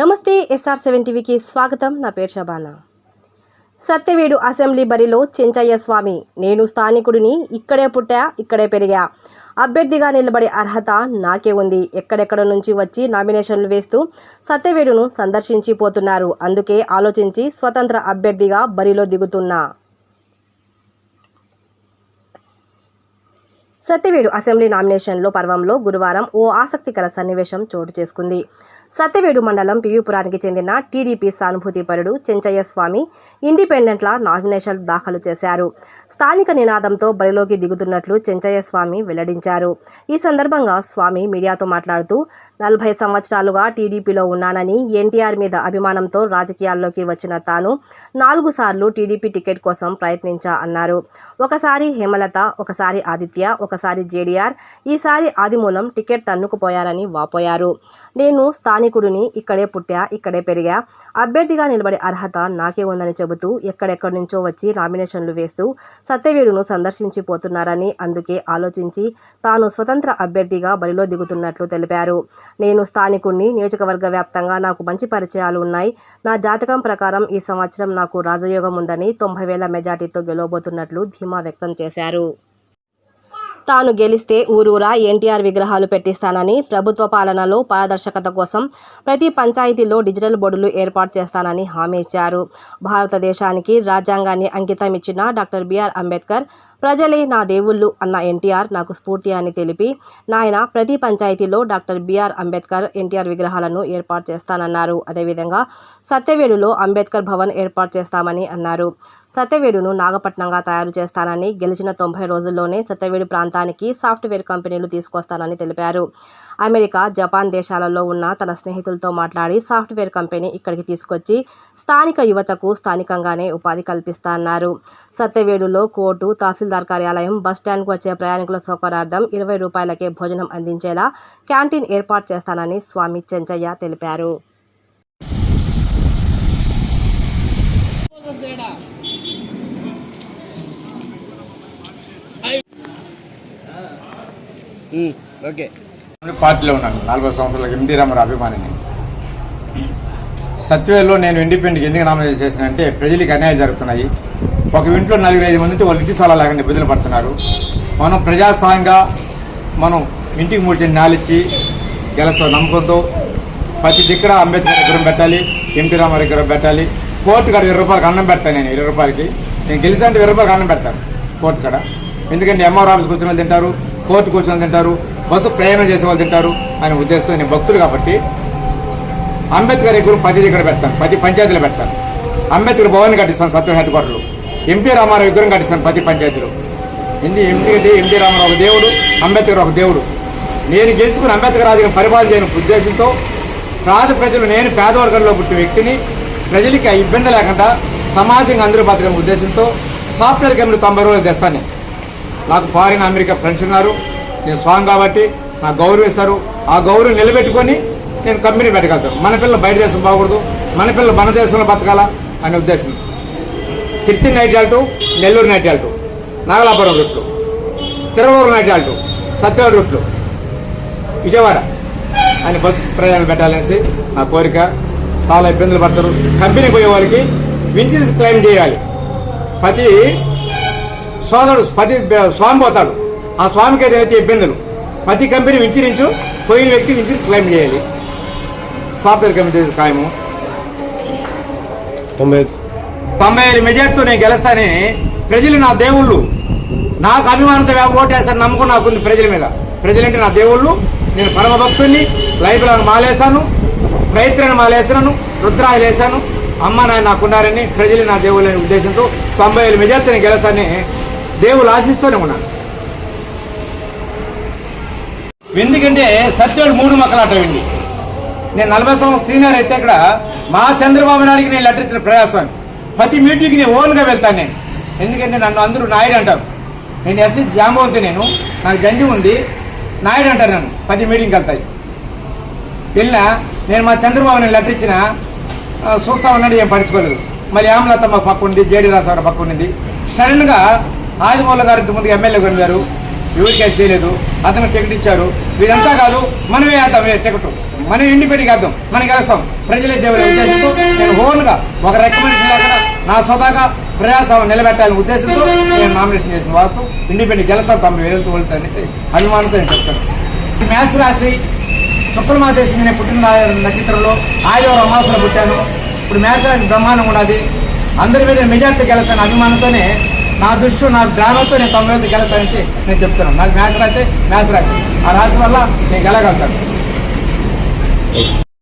నమస్తే SR seven టీవీకి స్వాగతం. నా పేరు షబానా సత్యవేడు అసెంబ్లీ బరిలో చెంచయ్య స్వామి. నేను స్థానికుడిని ఇక్కడే పుట్టా ఇక్కడే పెరిగా. అభ్యర్థిగా నిలబడే అర్హత నాకే ఉంది. ఎక్కడెక్కడ నుంచి వచ్చి నామినేషన్లు వేస్తూ సత్యవేడును సందర్శించి పోతున్నారు అందుకే ఆలోచించి స్వతంత్ర అభ్యర్థిగా బరిలో దిగుతున్నా. సత్యవేడు అసెంబ్లీ నామినేషన్లో పర్వంలో గురువారం ఓ ఆసక్తికర సన్నివేశం చోటు చేసుకుంది. సత్యవేడు మండలం పివిపురానికి చెందిన టీడీపీ సానుభూతిపరుడు చెంచయ్య స్వామి ఇండిపెండెంట్ల నామినేషన్ దాఖలు చేశారు. స్థానిక నినాదంతో బరిలోకి దిగుతున్నట్లు చెంచయ్య స్వామి వెల్లడించారు. ఈ సందర్భంగా స్వామి మీడియాతో మాట్లాడుతూ నలభై సంవత్సరాలుగా టీడీపీలో ఉన్నానని ఎన్టీఆర్ మీద అభిమానంతో రాజకీయాల్లోకి వచ్చిన తాను నాలుగు సార్లు టీడీపీ టికెట్ కోసం ప్రయత్నించా అన్నారు. ఒకసారి హేమలత ఒకసారి ఆదిత్య ఒక ఒకసారి జేడీఆర్ ఈసారి ఆదిమూలం టికెట్ తన్నుకుపోయారని వాపోయారు. నేను స్థానికుడిని ఇక్కడే పుట్టా ఇక్కడే పెరిగా. అభ్యర్థిగా నిలబడే అర్హత నాకే ఉందని చెబుతూ ఎక్కడెక్కడి నుంచో వచ్చి నామినేషన్లు వేస్తూ సత్యవీడును సందర్శించి పోతున్నారని అందుకే ఆలోచించి తాను స్వతంత్ర అభ్యర్థిగా బరిలో దిగుతున్నట్లు తెలిపారు. నేను స్థానికుడిని నియోజకవర్గ వ్యాప్తంగా నాకు మంచి పరిచయాలు ఉన్నాయి. నా జాతకం ప్రకారం ఈ సంవత్సరం నాకు రాజయోగం ఉందని తొంభై వేల మెజార్టీతో గెలవబోతున్నట్లు ధీమా వ్యక్తం చేశారు. తాను గెలిస్తే ఊరూరా ఎన్టీఆర్ విగ్రహాలు పెట్టిస్తానని ప్రభుత్వ పాలనలో పారదర్శకత కోసం ప్రతి పంచాయతీలో డిజిటల్ బోర్డులు ఏర్పాటు చేస్తానని హామీ ఇచ్చారు. భారతదేశానికి రాజ్యాంగాన్ని అంకితం ఇచ్చిన డాక్టర్ బిఆర్ అంబేద్కర్ ప్రజలే నా దేవుళ్ళు అన్న ఎన్టీఆర్ నాకు స్ఫూర్తి అని తెలిపి నాయన ప్రతి పంచాయతీలో డాక్టర్ బిఆర్ అంబేద్కర్ ఎన్టీఆర్ విగ్రహాలను ఏర్పాటు చేస్తానన్నారు. అదేవిధంగా సత్యవేడులో అంబేద్కర్ భవన్ ఏర్పాటు చేస్తామని అన్నారు. సత్యవేడును నాగపట్నంగా తయారు చేస్తానని గెలిచిన తొంభై రోజుల్లోనే సత్యవేడు ప్రాంతానికి సాఫ్ట్వేర్ కంపెనీలు తీసుకొస్తానని తెలిపారు. అమెరికా జపాన్ దేశాలలో ఉన్న తన స్నేహితులతో మాట్లాడి సాఫ్ట్వేర్ కంపెనీ ఇక్కడికి తీసుకొచ్చి స్థానిక యువతకు స్థానికంగానే ఉపాధి కల్పిస్తా అన్నారు సత్యవేడులో కోర్టు తహసీల్దార్ కార్యాలయం బస్టాండ్కు వచ్చే ప్రయాణికుల సౌకర్యార్థం ఇరవై రూపాయలకే భోజనం అందించేలా క్యాంటీన్ ఏర్పాటు చేస్తానని స్వామి చెంచయ్య తెలిపారు. పార్టీలో ఉన్నాను. నాలుగో సంవత్సరాలకు ఎన్టీ రామారావు అభిమానిని. సత్యవేలో నేను ఇండిపెండెంట్ ఎందుకు నామినేట్ చేశానంటే ప్రజలకు అన్యాయం జరుగుతున్నాయి. ఒక ఇంట్లో నలుగురు ఐదు మంది వాళ్ళు ఇంటి స్థలాలు లేకుండా ఇబ్బందులు పడుతున్నారు. మనం ప్రజాస్వామ్యంగా మనం ఇంటికి మూడు నాలిచ్చి గెలతో నమ్మకంతో ప్రతి దిక్కడ అంబేద్కర్ విగ్రహం పెట్టాలి ఎంపీ రామారావు విగ్రహం పెట్టాలి కోర్టు కాడ ఇరవై రూపాయలకి అన్నం పెడతాను నేను ఇరవై రూపాయలకి. నేను గెలిస్తే అంటే ఇరవై రూపాయలకి అన్నం పెడతాను కోర్టు కాడ. ఎందుకంటే ఎంఆర్ ఆఫీస్ కూర్చొని తింటారు కోర్టు కూర్చొని తింటారు బస్సు ప్రయాణం చేసే వాళ్ళు తింటారు అనే ఉద్దేశంతో నేను భక్తులు కాబట్టి అంబేద్కర్ దగ్గర పది దగ్గర పెడతాను పది పంచాయతీలు పెడతాను. అంబేద్కర్ భవన్ కట్టిస్తాను సత్యం హెడ్ క్వార్టర్లు. ఎంపీ రామారావు విగ్రహం కట్టిస్తాను ప్రతి పంచాయతీలో. ఎందు ఎందుకంటే ఎంపీ రామారావు ఒక దేవుడు అంబేద్కర్ ఒక దేవుడు. నేను గెలుచుకుని అంబేద్కర్ రాజుగా పరిపాలన చేయని ఉద్దేశంతో రాజు ప్రజలు నేను పేదవర్గంలో పుట్టిన వ్యక్తిని ప్రజలకి ఆ ఇబ్బంది లేకుండా సమాజంగా అందరూ బతకడం ఉద్దేశంతో సాఫ్ట్వేర్ కంపెనీ తొంభై రోజులు తెస్తాను నాకు ఫారిన్ అమెరికా ఫ్రెండ్స్ ఉన్నారు నేను స్వాంగ్ కాబట్టి నాకు గౌరవిస్తారు ఆ గౌరవం నిలబెట్టుకొని నేను కంపెనీ పెట్టగలుగుతాను మన పిల్లలు బయట దేశం బాగూడదు మన పిల్లలు మన దేశంలో బతకాలా అనే ఉద్దేశం. Keerthi night halt Nellore night halt Nagalapuram రూట్లు Tiruvuru night halt Satyavada రూట్లు విజయవాడ. అని బస్సు ప్రయాణం పెట్టాలనేసి నా కోరిక. చాలా ఇబ్బందులు పడతారు. కంపెనీ పోయే వాళ్ళకి ఇన్సూరెన్స్ క్లెయిమ్ చేయాలి. ప్రతి సోదరుడు ప్రతి స్వామి పోతాడు. ఆ స్వామికి ఏదైతే ఇబ్బందులు ప్రతి కంపెనీ ఇన్సూరెన్స్ పోయిన వ్యక్తి ఇన్సూరెన్స్ క్లెయిమ్ చేయాలి. సాఫ్ట్వేర్ కంపెనీ ఖాయము. తొంభై ఐదు తొంభై ఐదు మెజార్టీతో నేను గెలుస్తానని ప్రజలు నా దేవుళ్ళు. నాకు అభిమానంతో ఓటేస్తాను నమ్మకం నాకుంది ప్రజల మీద. ప్రజలంటే నా దేవుళ్ళు. నేను పరమ భక్తుడిని లైఫ్లో మాలేస్తాను. ప్రయత్నాన్ని మాలేస్తున్నాను. రుద్రాలు వేస్తాను. అమ్మ నాయన నాకున్నారని ప్రజలు నా దేవుళ్ళు అనే ఉద్దేశంతో తొంభై ఐదు మెజార్టీ నేను గెలుస్తానని దేవుళ్ళు ఆశిస్తూనే ఉన్నాను. ఎందుకంటే సత్యుడు మూడు మొక్కలాట విండి నేను నలభై సంవత్సరం సీనియర్ అయితే ఇక్కడ మా చంద్రబాబు నాయుడికి నేను లెటర్ ఇచ్చిన ప్రయాసం. ప్రతి మీటింగ్కి నేను ఓన్గా వెళ్తాను నేను. ఎందుకంటే నన్ను అందరూ నాయుడు అంటారు. నేను ఎస్సీ జాంబవంతి నేను. నాకు జంజి ఉంది. నాయుడు అంటారు నన్ను. ప్రతి మీటింగ్కి వెళ్తాయి. వెళ్ళినా నేను మా చంద్రబాబు నేను లెటర్ ఇచ్చిన చూస్తా ఉన్నాడు ఏం పడుచుకోలేదు మళ్ళీ ఆమలత మా పక్క ఉంది జేడీ రాసాడు పక్క ఉంది. సడన్గా ఆదిమూల గారి ముందు ఎమ్మెల్యే కొనివారు. ఎవరికి అది చేయలేదు. అతను టికెట్ ఇచ్చారు. వీరంతా కాదు మనమే అంటాం టికెట్. మనం ఇండిపెండెంట్ కాద్దాం మనం గెలుస్తాం. ప్రజలే దేవుడు ఉద్దేశంతో నేను ఓన్గా ఒక రికమెండేషన్ లేకుండా నా స్వతహాగా ప్రజాసభ నిలబెట్టాలనే ఉద్దేశంతో నేను నామినేషన్ చేసిన వాస్తు ఇండిపెండెంట్ గెలుస్తాం తమ వేలతో వెళ్తా అభిమానంతో నేను చెప్తాను. ఈ మ్యాథ్స్ రాసి శుక్రమాదేశం నేను పుట్టిన నక్షత్రంలో ఆయో అమాసంలో పుట్టాను. ఇప్పుడు మ్యాథ్స్ రాసి బ్రహ్మాండం ఉన్నది అందరి మీద మెజార్టీ గెలుస్తాను అభిమానంతోనే నా దృష్టి నా జ్ఞానంతో నేను తొంభై గెలుస్తానని నేను చెప్తున్నాను. నాకు మ్యాథ్స్ రాస్తే మ్యాథ్స్ రాసి. ఆ రాశి వల్ల నేను గెలగలుగుతాను. Okay.